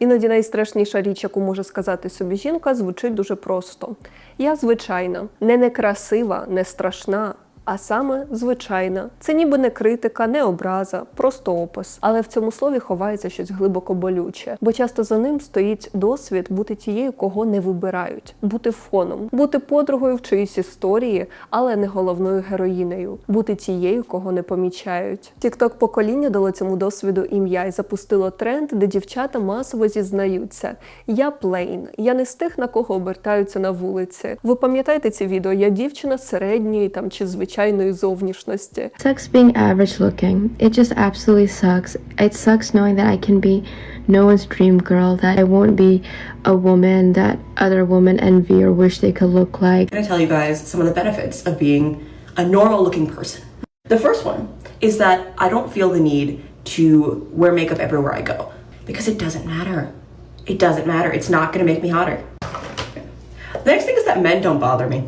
Іноді найстрашніша річ, яку може сказати собі жінка, звучить дуже просто: я звичайна, не некрасива, не страшна. А саме звичайна, це ніби не критика, не образа, просто опис. Але в цьому слові ховається щось глибоко болюче, бо часто за ним стоїть досвід бути тією, кого не вибирають, бути фоном, бути подругою в чиїсь історії, але не головною героїнею, бути тією, кого не помічають. Тікток покоління дало цьому досвіду ім'я і запустило тренд, де дівчата масово зізнаються: я плейн, я не з тих, на кого обертаються на вулиці. Ви пам'ятаєте ці відео? Я дівчина середньої там чи звичайної зовнішності. Sucks being average looking. It just absolutely sucks. It sucks knowing that I can be no one's dream girl, that I won't be a woman that other women envy or wish they could look like. I'm going to tell you guys some of the benefits of being a normal looking person. The first one is that I don't feel the need to wear makeup everywhere I go because it doesn't matter. It doesn't matter. It's not going to make me hotter. The next thing is that men don't bother me.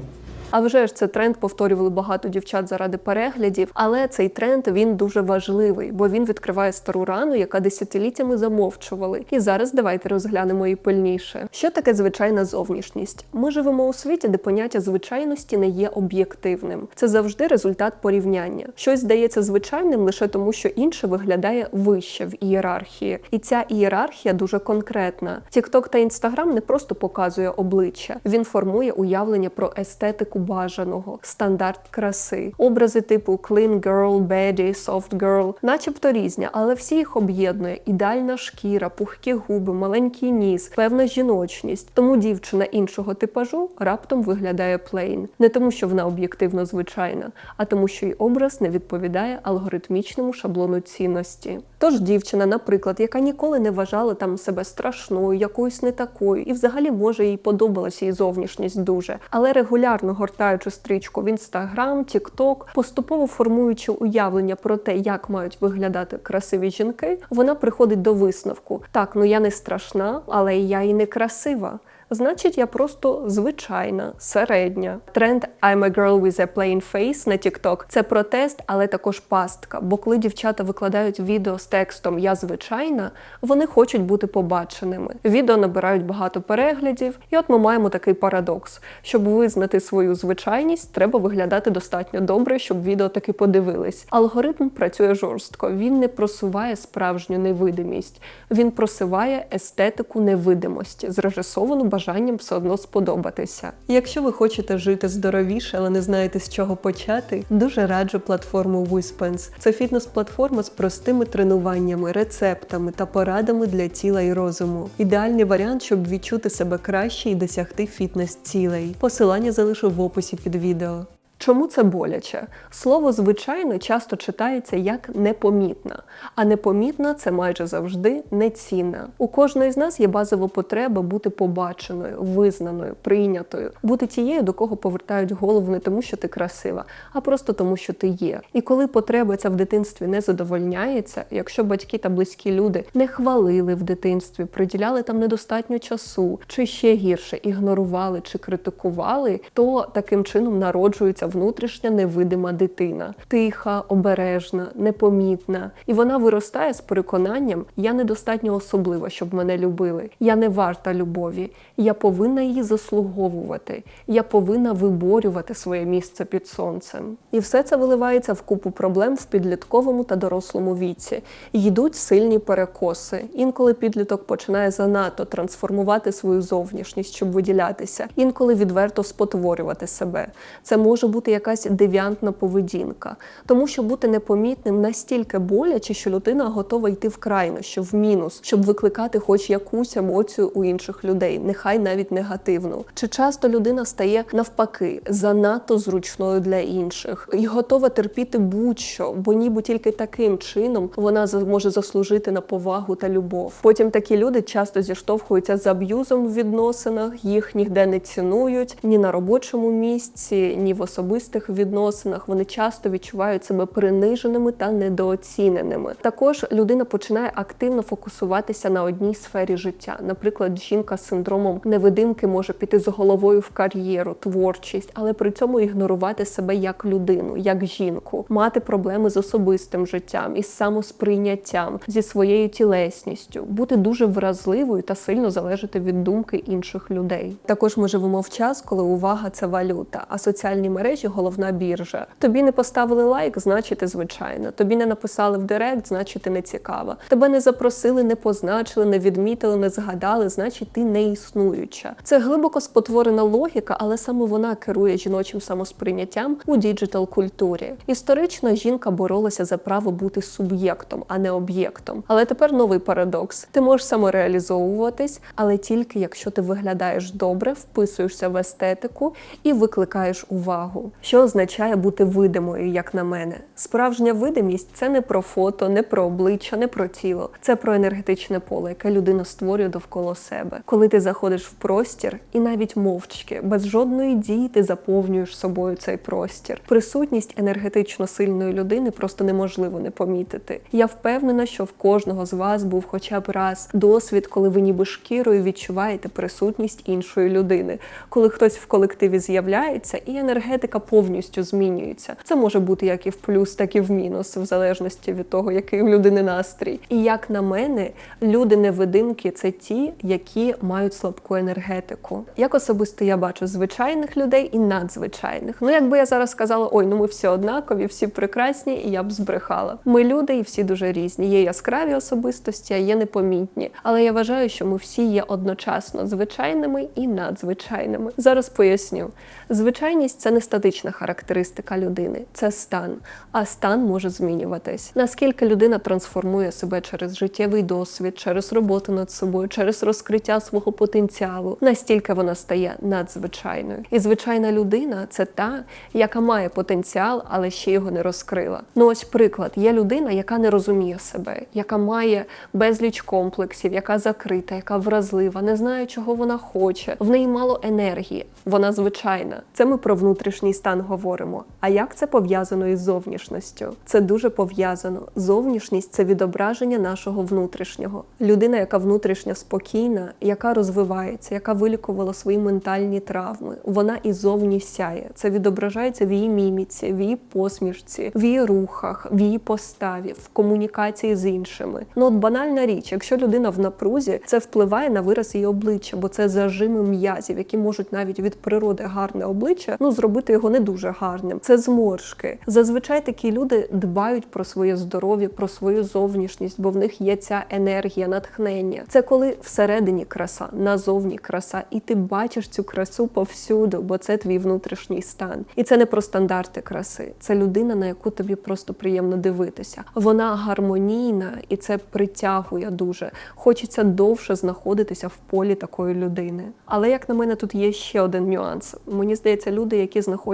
А вже ж це тренд повторювали багато дівчат заради переглядів, але цей тренд він дуже важливий, бо він відкриває стару рану, яка десятиліттями замовчували. І зараз давайте розглянемо її пильніше. Що таке звичайна зовнішність? Ми живемо у світі, де поняття звичайності не є об'єктивним. Це завжди результат порівняння. Щось здається звичайним лише тому, що інше виглядає вище в ієрархії, і ця ієрархія дуже конкретна. TikTok та Instagram не просто показує обличчя, він формує уявлення про естетику бажаного, стандарт краси, образи типу clean girl, baddie, soft girl, начебто різні, але всі їх об'єднує ідеальна шкіра, пухкі губи, маленький ніс, певна жіночність. Тому дівчина іншого типажу раптом виглядає плейн. Не тому, що вона об'єктивно звичайна, а тому, що її образ не відповідає алгоритмічному шаблону цінності. Тож дівчина, наприклад, яка ніколи не вважала там себе страшною, якоюсь не такою, і взагалі може їй подобалася її зовнішність дуже, але регулярно гортаючи стрічку в інстаграм, тікток, поступово формуючи уявлення про те, як мають виглядати красиві жінки, вона приходить до висновку: так, ну я не страшна, але я і не красива. Значить, я просто звичайна, середня. Тренд I'm a girl with a plain face на TikTok – це протест, але також пастка. Бо коли дівчата викладають відео з текстом Я звичайна, вони хочуть бути побаченими. Відео набирають багато переглядів, і от ми маємо такий парадокс: щоб визнати свою звичайність, треба виглядати достатньо добре, щоб відео таки подивились. Алгоритм працює жорстко. Він не просуває справжню невидимість, він просуває естетику невидимості, зрежисовану бажанням все одно сподобатися. Якщо ви хочете жити здоровіше, але не знаєте з чого почати, дуже раджу платформу Wispens. Це фітнес-платформа з простими тренуваннями, рецептами та порадами для тіла і розуму. Ідеальний варіант, щоб відчути себе краще і досягти фітнес-цілей. Посилання залишу в описі під відео. Чому це боляче? Слово звичайно часто читається як непомітна, а непомітна це майже завжди нецінна. У кожної з нас є базова потреба бути побаченою, визнаною, прийнятою, бути тією, до кого повертають голову не тому, що ти красива, а просто тому, що ти є. І коли потреба ця в дитинстві не задовольняється, якщо батьки та близькі люди не хвалили в дитинстві, приділяли там недостатньо часу, чи ще гірше ігнорували чи критикували, то таким чином народжується внутрішня невидима дитина, тиха, обережна, непомітна. І вона виростає з переконанням: я недостатньо особлива, щоб мене любили. Я не варта любові. Я повинна її заслуговувати. Я повинна виборювати своє місце під сонцем. І все це виливається в купу проблем в підлітковому та дорослому віці. Йдуть сильні перекоси. Інколи підліток починає занадто трансформувати свою зовнішність, щоб виділятися, інколи відверто спотворювати себе. Це може бути якась девіантна поведінка, тому що бути непомітним настільки боляче, що людина готова йти в крайнощі, в мінус, щоб викликати хоч якусь емоцію у інших людей, нехай навіть негативну. Чи часто людина стає навпаки занадто зручною для інших і готова терпіти будь-що, бо ніби тільки таким чином вона зможе заслужити на повагу та любов. Потім такі люди часто зіштовхуються з аб'юзом в відносинах, їх ніде не цінують ні на робочому місці, ні в особистому особистих відносинах вони часто відчувають себе приниженими та недооціненими. Також людина починає активно фокусуватися на одній сфері життя. Наприклад, жінка з синдромом невидимки може піти з головою в кар'єру, творчість, але при цьому ігнорувати себе як людину, як жінку, мати проблеми з особистим життям, із самосприйняттям, зі своєю тілесністю, бути дуже вразливою та сильно залежати від думки інших людей. Також ми живемо в час, коли увага це валюта, а соціальні мережі головна біржа. Тобі не поставили лайк, значить звичайно. Тобі не написали в директ, значить не цікава. Тебе не запросили, не позначили, не відмітили, не згадали, значить ти не існуюча. Це глибоко спотворена логіка, але саме вона керує жіночим самосприйняттям у діджитал культурі. Історично жінка боролася за право бути суб'єктом, а не об'єктом. Але тепер новий парадокс: ти можеш самореалізовуватись, але тільки якщо ти виглядаєш добре, вписуєшся в естетику і викликаєш увагу. Що означає бути видимою, як на мене? Справжня видимість це не про фото, не про обличчя, не про тіло. Це про енергетичне поле, яке людина створює довкола себе. Коли ти заходиш в простір, і навіть мовчки, без жодної дії ти заповнюєш собою цей простір. Присутність енергетично сильної людини просто неможливо не помітити. Я впевнена, що в кожного з вас був хоча б раз досвід, коли ви ніби шкірою відчуваєте присутність іншої людини, коли хтось в колективі з'являється, і енергетика повністю змінюється. Це може бути як і в плюс, так і в мінус, в залежності від того, який у людини настрій. І як на мене, люди невидимки це ті, які мають слабку енергетику. Як особисто я бачу звичайних людей і надзвичайних. Ну, якби я зараз сказала, ой, ну ми всі однакові, всі прекрасні, і я б збрехала. Ми люди, і всі дуже різні. Є яскраві особистості, а є непомітні. Але я вважаю, що ми всі є одночасно звичайними і надзвичайними. Зараз поясню. Звичайність це не статична характеристика людини, це стан. А стан може змінюватись. Наскільки людина трансформує себе через життєвий досвід, через роботу над собою, через розкриття свого потенціалу, настільки вона стає надзвичайною. І звичайна людина це та, яка має потенціал, але ще його не розкрила. Ну ось приклад: є людина, яка не розуміє себе, яка має безліч комплексів, яка закрита, яка вразлива, не знає, чого вона хоче. В неї мало енергії, вона звичайна. Це ми про внутрішній стан говоримо. А як це пов'язано із зовнішністю? Це дуже пов'язано. Зовнішність це відображення нашого внутрішнього. Людина, яка внутрішньо спокійна, яка розвивається, яка вилікувала свої ментальні травми, вона і зовні сяє. Це відображається в її міміці, в її посмішці, в її рухах, в її поставі, в комунікації з іншими. Ну от банальна річ, якщо людина в напрузі, це впливає на вираз її обличчя, бо це зажими м'язів, які можуть навіть від природи гарне обличчя, ну зробити його не дуже гарним. Це зморшки. Зазвичай такі люди дбають про своє здоров'я, про свою зовнішність, бо в них є ця енергія, натхнення. Це коли всередині краса, назовні краса, і ти бачиш цю красу повсюду, бо це твій внутрішній стан. І це не про стандарти краси. Це людина, на яку тобі просто приємно дивитися. Вона гармонійна і це притягує дуже. Хочеться довше знаходитися в полі такої людини. Але як на мене, тут є ще один нюанс. Мені здається, люди, які знаходяться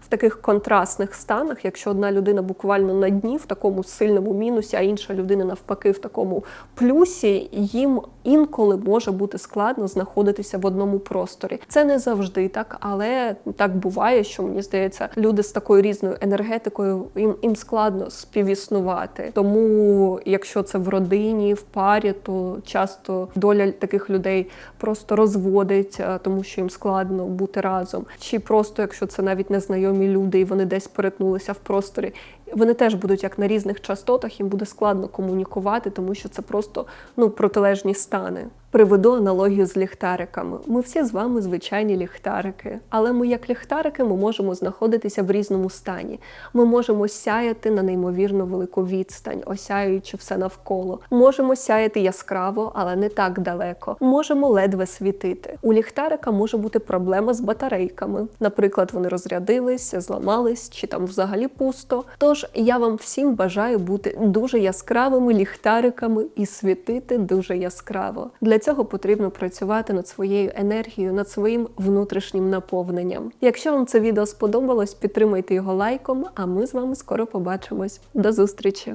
в таких контрастних станах, якщо одна людина буквально на дні в такому сильному мінусі, а інша людина навпаки в такому плюсі, їм інколи може бути складно знаходитися в одному просторі. Це не завжди так, але так буває, що мені здається, люди з такою різною енергетикою їм, їм складно співіснувати. Тому, якщо це в родині, в парі, то часто доля таких людей просто розводить, е, тому що їм складно бути разом. Чи просто, якщо навіть незнайомі люди, і вони десь перетнулися в просторі. Вони теж будуть як на різних частотах, їм буде складно комунікувати, тому що це просто ну протилежні стани. Приведу аналогію з ліхтариками. Ми всі з вами звичайні ліхтарики, але ми, як ліхтарики, ми можемо знаходитися в різному стані. Ми можемо сяяти на неймовірно велику відстань, осяюючи все навколо. Можемо сяяти яскраво, але не так далеко. Можемо ледве світити. У ліхтарика може бути проблема з батарейками. Наприклад, вони розрядились, зламались чи там взагалі пусто. Тож я вам всім бажаю бути дуже яскравими ліхтариками і світити дуже яскраво. Для цього потрібно працювати над своєю енергією, над своїм внутрішнім наповненням. Якщо вам це відео сподобалось, підтримайте його лайком, а ми з вами скоро побачимось. До зустрічі!